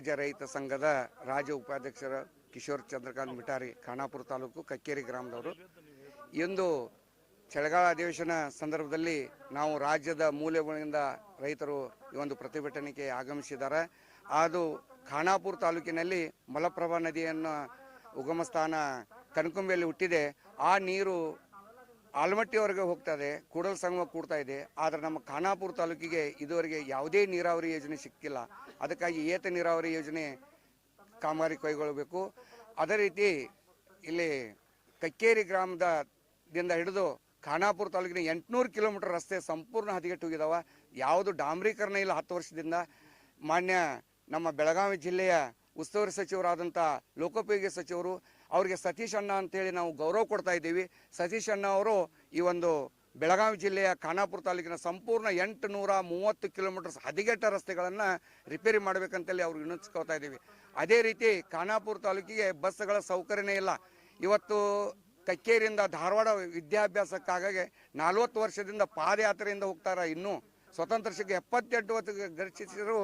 ರಾಜ್ಯ ರೈತ ಸಂಘದ ರಾಜ್ಯ ಉಪಾಧ್ಯಕ್ಷರ ಕಿಶೋರ್ ಚಂದ್ರಕಾಂತ್ ಮಿಟಾರಿ ಖಾನಾಪುರ ತಾಲೂಕು ಕಕ್ಕೇರಿ ಗ್ರಾಮದವರು. ಇಂದು ಚಳಿಗಾಲ ಅಧಿವೇಶನ ಸಂದರ್ಭದಲ್ಲಿ ನಾವು ರಾಜ್ಯದ ಮೂಲೆಗಳಿಂದ ರೈತರು ಈ ಒಂದು ಪ್ರತಿಭಟನೆಗೆ ಆಗಮಿಸಿದ್ದಾರೆ. ಅದು ಖಾನಾಪುರ ತಾಲೂಕಿನಲ್ಲಿ ಮಲಪ್ರಭಾ ನದಿಯನ್ನು ಉಗಮ ಸ್ಥಾನ ಕನಕುಂಬಿಯಲ್ಲಿ ಹುಟ್ಟಿದೆ. ಆ ನೀರು ಆಲ್ಮಟ್ಟಿವರೆಗೆ ಹೋಗ್ತಾ ಇದೆ ಕೂಡಲ ಸಂಗಮ ಕೂಡ್ತಾ ಇದೆ. ಆದರೆ ನಮ್ಮ ಖಾನಾಪುರ ತಾಲೂಕಿಗೆ ಇದುವರೆಗೆ ಯಾವುದೇ ನೀರಾವರಿ ಯೋಜನೆ ಸಿಕ್ಕಿಲ್ಲ. ಅದಕ್ಕಾಗಿ ಏತ ನೀರಾವರಿ ಯೋಜನೆ ಕಾಮಗಾರಿ ಕೈಗೊಳ್ಳಬೇಕು. ಅದೇ ರೀತಿ ಇಲ್ಲಿ ಕಕ್ಕೇರಿ ಗ್ರಾಮದ ದಿಂದ ಹಿಡಿದು ಖಾನಾಪುರ ತಾಲೂಕಿನ ಎಂಟುನೂರು ಕಿಲೋಮೀಟರ್ ರಸ್ತೆ ಸಂಪೂರ್ಣ ಹದಗೆಟ್ಟು ಹೋಗಿದಾವ. ಯಾವುದು ಡಾಂಬರೀಕರಣ ಇಲ್ಲ ಹತ್ತು ವರ್ಷದಿಂದ. ಮಾನ್ಯ ನಮ್ಮ ಬೆಳಗಾವಿ ಜಿಲ್ಲೆಯ ಉಸ್ತುವಾರಿ ಸಚಿವರಾದಂಥ ಲೋಕೋಪಯೋಗಿ ಸಚಿವರು, ಅವರಿಗೆ ಸತೀಶ್ ಅಣ್ಣ ಅಂತೇಳಿ ನಾವು ಗೌರವ ಕೊಡ್ತಾ ಇದ್ದೀವಿ. ಸತೀಶ್ ಅಣ್ಣ ಅವರು ಈ ಒಂದು ಬೆಳಗಾವಿ ಜಿಲ್ಲೆಯ ಖಾನಾಪುರ ತಾಲೂಕಿನ ಸಂಪೂರ್ಣ ಎಂಟು ನೂರ ಮೂವತ್ತು ಕಿಲೋಮೀಟರ್ಸ್ ಹದಿಗೆಟ್ಟ ರಸ್ತೆಗಳನ್ನು ರಿಪೇರಿ ಮಾಡಬೇಕಂತೇಳಿ ಅವ್ರು ವಿನಂತಿಸ್ಕೋತಾ ಇದ್ದೀವಿ. ಅದೇ ರೀತಿ ಖಾನಾಪುರ ತಾಲೂಕಿಗೆ ಬಸ್ಗಳ ಸೌಕರ್ಯನೇ ಇಲ್ಲ. ಇವತ್ತು ಕಕ್ಕೇರಿಯಿಂದ ಧಾರವಾಡ ವಿದ್ಯಾಭ್ಯಾಸಕ್ಕಾಗಿ ನಲ್ವತ್ತು ವರ್ಷದಿಂದ ಪಾದಯಾತ್ರೆಯಿಂದ ಹೋಗ್ತಾರೆ ಇನ್ನೂ ಸ್ವತಂತ್ರ ಸಿಕ್ಕ ಎಪ್ಪತ್ತೆಂಟು ವರ್ಷ ಗರ್ಚಿಸಿದ್ರು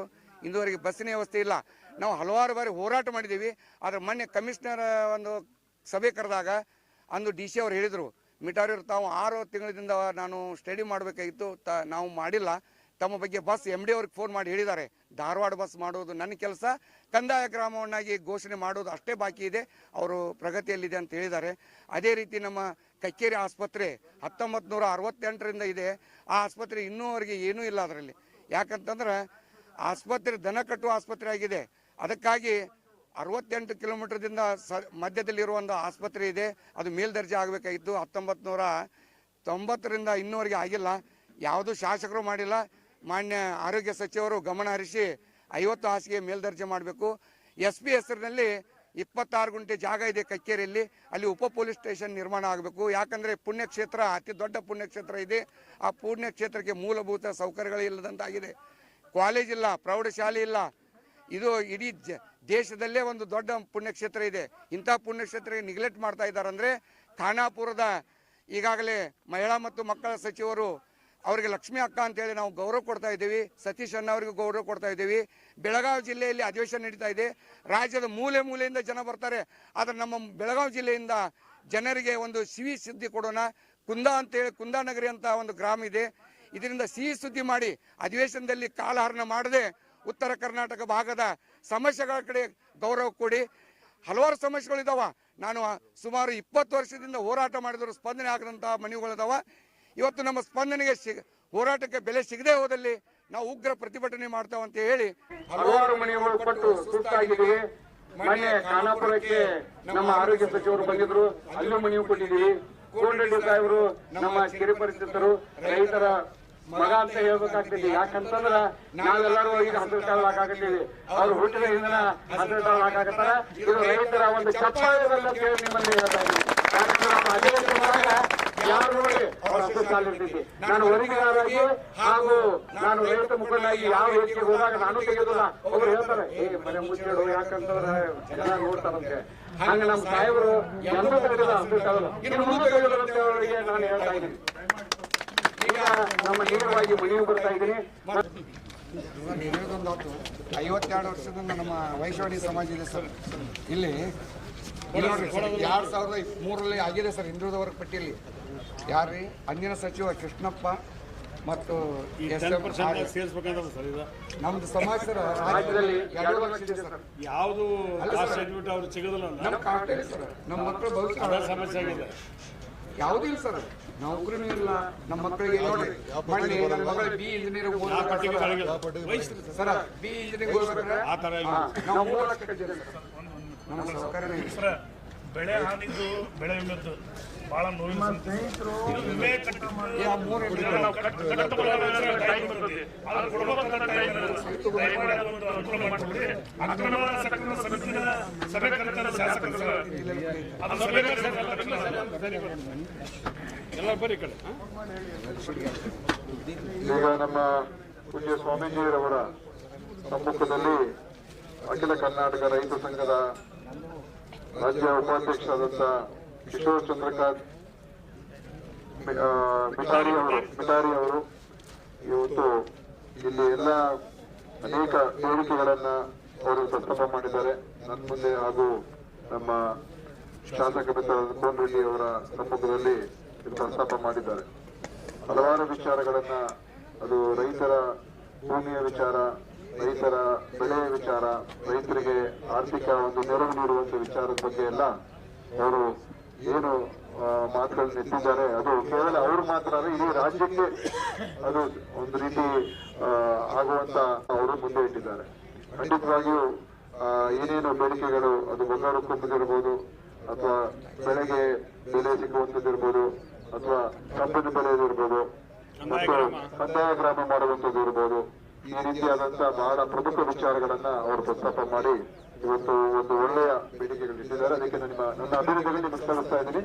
ಇಂದುವರೆಗೆ ಬಸ್ಸಿನ ವ್ಯವಸ್ಥೆ ಇಲ್ಲ. ನಾವು ಹಲವಾರು ಬಾರಿ ಹೋರಾಟ ಮಾಡಿದ್ದೀವಿ. ಆದರೆ ಮೊನ್ನೆ ಕಮಿಷನರ್ ಒಂದು ಸಭೆ ಕರೆದಾಗ ಅಂದು ಡಿ ಸಿ ಅವರು ಹೇಳಿದರು ಮಿಟಾರಿಯವರು ತಾವು ಆರು ತಿಂಗಳಿಂದ ನಾನು ಸ್ಟಡಿ ಮಾಡಬೇಕಾಗಿತ್ತು, ತ ನಾವು ಮಾಡಿಲ್ಲ. ತಮ್ಮ ಬಗ್ಗೆ ಬಸ್ ಎಂ ಡಿ ಅವ್ರಿಗೆ ಫೋನ್ ಮಾಡಿ ಹೇಳಿದ್ದಾರೆ, ಧಾರವಾಡ ಬಸ್ ಮಾಡೋದು ನನ್ನ ಕೆಲಸ, ಕಂದಾಯ ಗ್ರಾಮವನ್ನಾಗಿ ಘೋಷಣೆ ಮಾಡೋದು ಅಷ್ಟೇ ಬಾಕಿ ಇದೆ, ಅವರು ಪ್ರಗತಿಯಲ್ಲಿದೆ ಅಂತ ಹೇಳಿದ್ದಾರೆ. ಅದೇ ರೀತಿ ನಮ್ಮ ಕಕ್ಕೇರಿ ಆಸ್ಪತ್ರೆ ಹತ್ತೊಂಬತ್ತು ನೂರ ಅರವತ್ತೆಂಟರಿಂದ ಇದೆ, ಆ ಆಸ್ಪತ್ರೆ ಇನ್ನೂವರೆಗೆ ಏನೂ ಇಲ್ಲ ಅದರಲ್ಲಿ. ಯಾಕಂತಂದ್ರೆ ಆಸ್ಪತ್ರೆ ದನ ಕಟ್ಟುವ ಆಸ್ಪತ್ರೆ ಆಗಿದೆ, ಅದಕ್ಕಾಗಿ ಅರವತ್ತೆಂಟು ಕಿಲೋಮೀಟರ್ದಿಂದ ಸ ಮಧ್ಯದಲ್ಲಿರುವ ಒಂದು ಆಸ್ಪತ್ರೆ ಇದೆ. ಅದು ಮೇಲ್ದರ್ಜೆ ಆಗಬೇಕಾಗಿತ್ತು. ಹತ್ತೊಂಬತ್ತು ನೂರ ತೊಂಬತ್ತರಿಂದ ಇನ್ನೂವರೆಗೆ ಆಗಿಲ್ಲ. ಯಾವುದೂ ಶಾಸಕರು ಮಾಡಿಲ್ಲ. ಮಾನ್ಯ ಆರೋಗ್ಯ ಸಚಿವರು ಗಮನ ಹರಿಸಿ ಐವತ್ತು ಹಾಸಿಗೆ ಮೇಲ್ದರ್ಜೆ ಮಾಡಬೇಕು. ಎಸ್ ಪಿ ಹೆಸರಿನಲ್ಲಿ ಇಪ್ಪತ್ತಾರು ಗುಂಟೆ ಜಾಗ ಇದೆ ಕಕ್ಕೇರಿಯಲ್ಲಿ. ಅಲ್ಲಿ ಉಪ ಪೊಲೀಸ್ ಸ್ಟೇಷನ್ ನಿರ್ಮಾಣ ಆಗಬೇಕು. ಯಾಕಂದರೆ ಪುಣ್ಯಕ್ಷೇತ್ರ, ಅತಿ ದೊಡ್ಡ ಪುಣ್ಯಕ್ಷೇತ್ರ ಇದೆ. ಆ ಪುಣ್ಯಕ್ಷೇತ್ರಕ್ಕೆ ಮೂಲಭೂತ ಸೌಕರ್ಯಗಳಿಲ್ಲದಂತಾಗಿದೆ ಕಾಲೇಜ್ ಇಲ್ಲ, ಪ್ರೌಢಶಾಲೆ ಇಲ್ಲ. ಇದು ಇಡೀ ದೇಶದಲ್ಲೇ ಒಂದು ದೊಡ್ಡ ಪುಣ್ಯಕ್ಷೇತ್ರ ಇದೆ. ಇಂಥ ಪುಣ್ಯಕ್ಷೇತ್ರಕ್ಕೆ ನಿಗ್ಲೆಕ್ಟ್ ಮಾಡ್ತಾ ಇದ್ದಾರೆ ಅಂದರೆ ಖಾನಾಪುರದ ಈಗಾಗಲೇ ಮಹಿಳಾ ಮತ್ತು ಮಕ್ಕಳ ಸಚಿವರು ಅವರಿಗೆ ಲಕ್ಷ್ಮಿ ಅಕ್ಕ ಅಂತೇಳಿ ನಾವು ಗೌರವ ಕೊಡ್ತಾ ಇದ್ದೀವಿ. ಸತೀಶ್ ಅಣ್ಣ ಅವರಿಗೂ ಗೌರವ ಕೊಡ್ತಾ ಇದ್ದೀವಿ. ಬೆಳಗಾವಿ ಜಿಲ್ಲೆಯಲ್ಲಿ ಅಧಿವೇಶನ ನಡೀತಾ ಇದೆ. ರಾಜ್ಯದ ಮೂಲೆ ಮೂಲೆಯಿಂದ ಜನ ಬರ್ತಾರೆ. ಆದರೆ ನಮ್ಮ ಬೆಳಗಾವಿ ಜಿಲ್ಲೆಯಿಂದ ಜನರಿಗೆ ಒಂದು ಸಿಹಿ ಸುದ್ದಿ ಕೊಡೋಣ. ಕುಂದ ಅಂತೇಳಿ ಕುಂದಾನಗರಿ ಅಂತ ಒಂದು ಗ್ರಾಮ ಇದೆ. ಇದರಿಂದ ಸಿಹಿ ಸುದ್ದಿ ಮಾಡಿ ಅಧಿವೇಶನದಲ್ಲಿ ಕಾಲಹರಣ ಮಾಡದೆ ಉತ್ತರ ಕರ್ನಾಟಕ ಭಾಗದ ಸಮಸ್ಯೆಗಳ ಕಡೆ ಗೌರವ ಕೊಡಿ. ಹಲವಾರು ಸಮಸ್ಯೆಗಳಿದಾವ ನಾನು ಸುಮಾರು ಇಪ್ಪತ್ತು ವರ್ಷದಿಂದ ಹೋರಾಟ ಮಾಡಿದ್ರು ಸ್ಪಂದನೆ ಆಗದಂತಹ ಮನೆಗಳಿದಾವ ಇವತ್ತು ನಮ್ಮ ಸ್ಪಂದನೆಗೆ ಹೋರಾಟಕ್ಕೆ ಬೆಲೆ ಸಿಗದೆ ಹೋದಲ್ಲಿ ನಾವು ಉಗ್ರ ಪ್ರತಿಭಟನೆ ಮಾಡ್ತಾವ ಅಂತ ಹೇಳಿ ಹಲವಾರು ಮನೆಗಳು ಪಟ್ಟು ಸುಸ್ತಾಗಿದ್ದೀವಿ ಮನೆ ಖಾನಾಪುರಕ್ಕೆ ನಮ್ಮ ಆರೋಗ್ಯ ಸಚಿವರು ಬಂದಿದ್ರು. ಅಲ್ಲೂ ಮನೆಯು ಕೊಟ್ಟಿದ್ದೀವಿ. ಕೋಲ್ರೆಡ್ಡಿ ಸಾಹೇಬರು, ನಮ್ಮ ಕಿರು ಪರಿಸ್ಥಿತರು ರೈತರ ಮಗ ಅಂತ ಹೇಳ್ಬೇಕಾಗ್ತೈತಿ. ಯಾಕಂತಂದ್ರ ನಾವೆಲ್ಲರೂ ಈಗ ಹಸಿರು ಕಾಲ ಹಾಕಾಕತ್ತೀವಿ. ಅವ್ರು ಹುಟ್ಟಿದ ಹಿಂದಿನ ಹಸಿರು ಕಾಲ ಹಾಕಾಕತ್ತಾರ. ಇದು ರೈತರ ಒಂದು ಚಪ್ಪಾಯದಲ್ಲ ಅಂತ ಹೇಳಿ ನಿಮ್ಮಲ್ಲಿ ಹೇಳ್ತಾ ಇದ್ದೀನಿ. ಯಾರು ನೋಡಿ ಅವ್ರ ಹಸಿರು ಕಾಲ ಇರ್ತೈತಿ ನಾನು ವರಿಗಾರರಾಗಿ ಹಾಗೂ ನಾನು ರೈತ ಮುಖಂಡಾಗಿ ಯಾವ ವೇದಿಕೆಗೆ ಹೋದಾಗ ನಾನು ತೆಗೆಯೋದಿಲ್ಲ. ಒಬ್ರು ಹೇಳ್ತಾರೆ, ಏ, ಮನೆ ಮುಚ್ಚಿಡು ಯಾಕಂತಂದ್ರೆ ಎಲ್ಲ ನೋಡ್ತಾರಂತೆ. ಹಂಗ ನಮ್ಮ ಸಾಹೇಬರು ಎಲ್ಲ ತೆಗೆದಿಲ್ಲ ಹಸಿರು ಕಾಲ ಇನ್ನು ಮುಂದೆ ತೆಗೆದಿಲ್ಲ ಅಂತ ಅವರಿಗೆ ನಾನು ಹೇಳ್ತಾ ಇದ್ದೀನಿ. ಈಗ ನಮ್ಮ ನೇರವಾಗಿ ಮನೆಗೆ ಬರ್ತಾ ಇದ್ದೀನಿ ಐವತ್ತೆರಡು ವರ್ಷದಿಂದ ನಮ್ಮ ವೈಶ್ವಾಣಿ ಸಮಾಜ ಇದೆ ಸರ್. ಇಲ್ಲಿ ಎರಡು ಸಾವಿರದ ಮೂರರಲ್ಲಿ ಆಗಿದೆ ಸರ್ ಹಿಂದುಳಿದ ವರ್ಗ ಪಟ್ಟಿಯಲ್ಲಿ. ಯಾರ್ರಿ? ಅಂದಿನ ಸಚಿವ ಕೃಷ್ಣಪ್ಪ ಮತ್ತು ನಮ್ದು ಸಮಾಜ ಸರ್ ರಾಜ್ಯದಲ್ಲಿ ಎರಡು ವರ್ಷ ಇದೆ ಸರ್. ಯಾವುದು ಅವ್ರು ಸಿಗೋದಿಲ್ಲ ನಮ್ಮ ಮಕ್ಕಳು ಭವಿಷ್ಯ ಸಮಸ್ಯೆ ಆಗಿದೆ. ಯಾವುದೂ ಇಲ್ಲ ಸರ್ ನೌಕರಿನೂ ಇಲ್ಲ ನಮ್ಮ ಮಕ್ಕಳಿಗೆ ನೋಡ್ರಿ ಮೊನ್ನೆ ನನ್ನ ಮಗಳು B engineer sir. Sir B engineer ಓದ್ಬೇಕಾದ್ರೆ ಆ ಥರ ಇಲ್ಲ. ನಾವು ಮೂರು ಲಕ್ಷ ಕಟ್ಟಿದ್ದೇವೆ ಸರ್. ನಮ್ಮ ಸರ್ಕಾರ ಇಲ್ಲ. ಸರ್, ಬೆಳೆ ಹಾನಿದ್ದು ಬೆಳೆ ವಿಮೆದ್ದು ಬಹಳ ನೋವಿನ ವಿಮೆ. ಅಕ್ರಮ ಸಕ್ರಮ ಸಭೆ ಕರೆತಾರೆ ಶಾಸಕರು. ಅದು ಸಭೆ ಎಲ್ಲ ಬರೀ ಕಡೆ ಈಗ ನಮ್ಮ ಪೂಜ್ಯ ಸ್ವಾಮೀಜಿಯವರ ಸಮ್ಮುಖದಲ್ಲಿ ಅಖಿಲ ಕರ್ನಾಟಕ ರೈತ ಸಂಘದ ರಾಜ್ಯ ಉಪಾಧ್ಯಕ್ಷರಾದಂಥ ಕಿಶೋರ್ ಚಂದ್ರಕಾಂತ್ ಮಿಟಾರಿ ಅವರು ಮಿಟಾರಿ ಅವರು ಇವತ್ತು ಇಲ್ಲಿ ಎಲ್ಲ ಅನೇಕ ಬೇಡಿಕೆಗಳನ್ನ ಅವರು ಪ್ರಸ್ತಾಪ ಮಾಡಿದ್ದಾರೆ. ನನ್ನ ಮುಂದೆ ಹಾಗೂ ನಮ್ಮ ಶಾಸಕ ಮಿತ್ರರಾದ ಕೋನ್ ರೆಡ್ಡಿ ಅವರ ಸಮ್ಮುಖದಲ್ಲಿ ಪ್ರಸ್ತಾಪ ಮಾಡಿದ್ದಾರೆ. ಹಲವಾರು ವಿಚಾರಗಳನ್ನ ಅದು ರೈತರ ಭೂಮಿಯ ವಿಚಾರ ರೈತರ ಬೆಳೆ ವಿಚಾರ, ರೈತರಿಗೆ ಆರ್ಥಿಕ ಒಂದು ನೆರವು ನೀಡುವಂತ ವಿಚಾರದ ಬಗ್ಗೆ ಎಲ್ಲ ಅವರು ಏನು ಮಾತುಗಳನ್ನ ಎತ್ತಿದ್ದಾರೆ, ಅದು ಕೇವಲ ಅವ್ರು ಮಾತ್ರ ಅಲ್ಲ, ಇಡೀ ರಾಜ್ಯಕ್ಕೆ ಅದು ಒಂದು ರೀತಿ ಆಗುವಂತ ಅವರು ಮುಂದೆ ಇಟ್ಟಿದ್ದಾರೆ. ಖಂಡಿತವಾಗಿಯೂ ಏನೇನು ಬೇಡಿಕೆಗಳು, ಅದು ಬಂಗಾರ ಕುಂಬದಿರ್ಬೋದು ಅಥವಾ ಬೆಳೆಗೆ ಬೆಲೆ ಸಿಗುವಂತದ್ದಿರ್ಬೋದು ಅಥವಾ ಕಬ್ಬದ ಬೆಲೆ ಇರ್ಬೋದು, ಮತ್ತು ಕಂದಾಯ ಗ್ರಾಮ ಮಾಡುವಂತದ್ದು ಇರ್ಬೋದು ಈ ರೀತಿಯಾದಂತಹ ಬಹಳ ಪ್ರಮುಖ ವಿಚಾರಗಳನ್ನ ಅವರು ಪ್ರಸ್ತಾಪ ಮಾಡಿ ಇವತ್ತು ಒಂದು ಒಳ್ಳೆಯ ಬೇಡಿಕೆಗಳು ಇಟ್ಟಿದ್ದಾರೆ. ಅದಕ್ಕೆ ನಿಮ್ಮ ನನ್ನ ಅಭಿನಂದನೆ ನಿಮಗೆ ಸಲ್ಲಿಸ್ತಾ ಇದ್ದೀನಿ.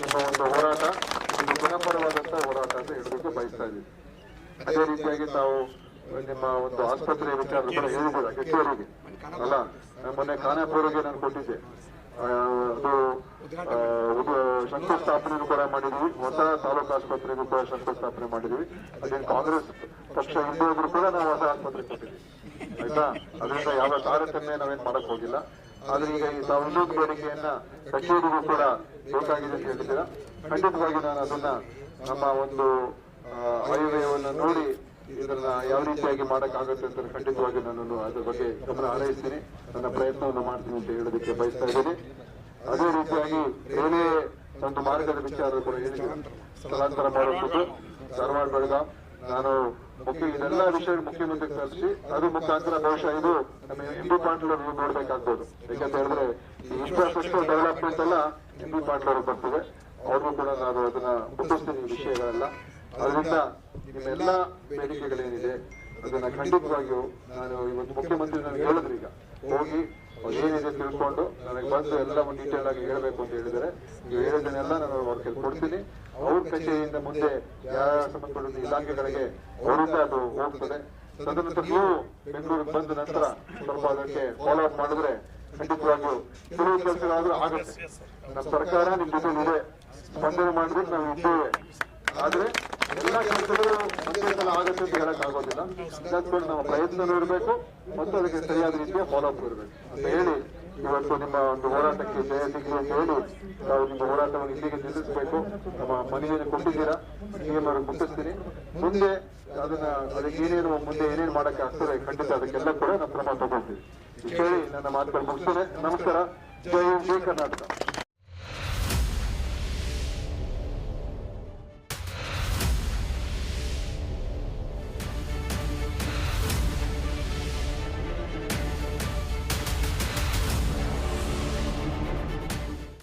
ನಿಮ್ಮ ಒಂದು ಹೋರಾಟ, ಒಂದು ಗುಣಪರವಾದಂತಹ ಹೋರಾಟ ಅಂತ ಹೇಳೋದಕ್ಕೆ ಬಯಸ್ತಾ ಇದ್ದೀನಿ. ಅದೇ ರೀತಿಯಾಗಿ ತಾವು ನಿಮ್ಮ ಒಂದು ಆಸ್ಪತ್ರೆ ವಿಚಾರ ಕೂಡ ಹೇಳಿದ್ದೀರಾ? ಹೆಚ್ಚುವರಿಗೆ ಅಲ್ಲ ನಾನು ಮೊನ್ನೆ ಖಾನಾಪುರಿಗೆ ನಾನು ಕೊಟ್ಟಿದ್ದೆ. ಅದು ಆ, ಇದು ಶಂಕುಸ್ಥಾಪನೆ ಕೂಡ ಮಾಡಿದ್ವಿ. ಹೊಸ ತಾಲೂಕು ಆಸ್ಪತ್ರೆಗೂ ಕೂಡ ಶಂಕುಸ್ಥಾಪನೆ ಮಾಡಿದ್ವಿ. ಅದೇನು ಕಾಂಗ್ರೆಸ್ ಪಕ್ಷ ಹಿಂದೆ ಕೂಡ ನಾವು ಹೊಸ ಆಸ್ಪತ್ರೆ ಕೊಟ್ಟಿದ್ವಿ. ಆಯ್ತಾ? ಅದರಿಂದ ಯಾವ ತಾರತಮ್ಯ ನಾವೇನ್ ಮಾಡಕ್ ಹೋಗಿಲ್ಲ. ಆದ್ರೆ ಈಗ ಈ ಇನ್ನೊಂದು ಬೇಡಿಕೆಯನ್ನ ಕಚೇರಿಗೂ ಕೂಡ ಬೇಕಾಗಿದೆ ಅಂತ ಹೇಳಿದ್ದೀರಾ ಖಂಡಿತವಾಗಿ ನಾನು ಅದನ್ನ ನಮ್ಮ ಒಂದು ಆಯವ್ಯಯವನ್ನ ನೋಡಿ ಇದನ್ನ ಯಾವ ರೀತಿಯಾಗಿ ಮಾಡಕ್ಕಾಗುತ್ತೆ ಅಂತ ಖಂಡಿತವಾಗಿ ನಾನು ಅದ್ರ ಬಗ್ಗೆ ಗಮನ ಹರಿಸ್ತೀನಿ. ನನ್ನ ಪ್ರಯತ್ನವನ್ನು ಮಾಡ್ತೀನಿ ಅಂತ ಹೇಳೋದಕ್ಕೆ ಬಯಸ್ತಾ ಇದ್ದೀನಿ. ಅದೇ ರೀತಿಯಾಗಿ ಏನೇ ಒಂದು ಮಾರ್ಗದ ವಿಚಾರ ಕೂಡ ಸ್ಥಳಾಂತರ ಮಾಡುವಂಥದ್ದು ಧಾರವಾಡ, ಬೆಳಗಾಂ. ನಾನು ಮುಖ್ಯ ಇದೆಲ್ಲ ವಿಷಯ ಮುಖ್ಯಮಂತ್ರಿ ಕಲಿಸಿ ಅದು ಮುಖಾಂತರ ಬಹುಶಃ ಇದು ನಮ್ಮ ಪಾಟ್ಲರ್ ನೋಡ್ಬೇಕಾಗ್ಬೋದು. ಯಾಕಂತ ಹೇಳಿದ್ರೆ ಇನ್ಫ್ರಾಸ್ಟ್ರಕ್ಚರ್ ಡೆವಲಪ್ಮೆಂಟ್ ಎಲ್ಲ ಹಿಂದೂ ಬಿ ಪಾಟೀಲ್ ಅವರು ಬರ್ತದೆ ಅವ್ರಿಗೂ ಕೂಡ ನಾನು ಅದನ್ನ ಮುಟ್ಟಿಸ್ತೀನಿ ವಿಷಯಗಳೆಲ್ಲ ಅದರಿಂದ ನಿಮ್ಮೆಲ್ಲ ಬೇಡಿಕೆಗಳೇನಿದೆ ಅದನ್ನ ಖಂಡಿತವಾಗಿಯೂ ನಾನು ಇವತ್ತು ಮುಖ್ಯಮಂತ್ರಿ ನನಗೆ ಹೇಳಿದ್ರು ಈಗ ಹೋಗಿ ಏನಿದೆ ತಿಳ್ಕೊಂಡು ನನಗೆ ಬಂದು ಎಲ್ಲ ಒಂದು ಡೀಟೇಲ್ ಆಗಿ ಹೇಳಬೇಕು ಅಂತ ಹೇಳಿದರೆ ನೀವು ಹೇಳೋದನ್ನೆಲ್ಲ ನಾನು ಅವ್ರ ಕೈಲಿ ಕೊಡ್ತೀನಿ. ಅವ್ರ ಕಚೇರಿಯಿಂದ ಮುಂದೆ ಯಾವ ಸಂಬಂಧಪಟ್ಟ ಇಲಾಖೆಗಳಿಗೆ ಅವರಿಂದ ಅದು ಹೋಗ್ತದೆ. ತದನಂತರ ನೀವು ಬೆಂಗಳೂರಿಗೆ ಬಂದ ನಂತರ ಸ್ವಲ್ಪ ಅದಕ್ಕೆ ಫಾಲೋ ಅಪ್ ಮಾಡಿದ್ರೆ ಖಂಡಿತವಾಗಿಯೂ ಕೆಲವು ಕೆಲಸಗಳಾದ್ರೂ ಆಗುತ್ತೆ. ನಮ್ಮ ಸರ್ಕಾರ ನಿಮ್ಮ ಜೊತೆ ಇದೆ ಸ್ಪಂದನೆ ಮಾಡಿದ್ರೆ ನಾವು ಇದ್ದೇವೆ. ಆದ್ರೆ ಎಲ್ಲ ಕೆಲಸಗಳು ಒಂದೇ ಆಗುತ್ತೆ ಅಂತ ಹೇಳಕ್ಕಾಗೋದಿಲ್ಲ ನಮ್ಮ ಪ್ರಯತ್ನ ಇರಬೇಕು ಮತ್ತು ಅದಕ್ಕೆ ಸರಿಯಾದ ರೀತಿಯ ಫಾಲೋಅಪ್ ಇರಬೇಕು ಅಂತ ಹೇಳಿ ಇವತ್ತು ನಿಮ್ಮ ಒಂದು ಹೋರಾಟಕ್ಕೆ ಜಯ ಸಿಗಲಿ ಅಂತ ಹೇಳಿ ನಾವು ನಿಮ್ಮ ಹೋರಾಟವನ್ನು ಇಲ್ಲಿಗೆ ನಿಲ್ಲಿಸಬೇಕು ನಮ್ಮ ಮನವಿಯನ್ನು ಕೊಟ್ಟಿದ್ದೀರಾ ಅವ್ರಿಗೆ ಮುಟ್ಟಿಸ್ತೀನಿ ಮುಂದೆ ಅದನ್ನ ಅದಕ್ಕೆ ಏನೇನು ಮುಂದೆ ಏನೇನು ಮಾಡಕ್ಕೆ ಆಗ್ತದೆ ಖಂಡಿತ ಅದಕ್ಕೆಲ್ಲ ಕೂಡ ನಾವು ಕ್ರಮ ತಗೊಳ್ತೀವಿ ಇಷ್ಟು ಹೇಳಿ ನನ್ನ ಮಾತುಗಳು ಮುಗಿಸ್ತೇನೆ ನಮಸ್ಕಾರ ಜೈ ಕರ್ನಾಟಕ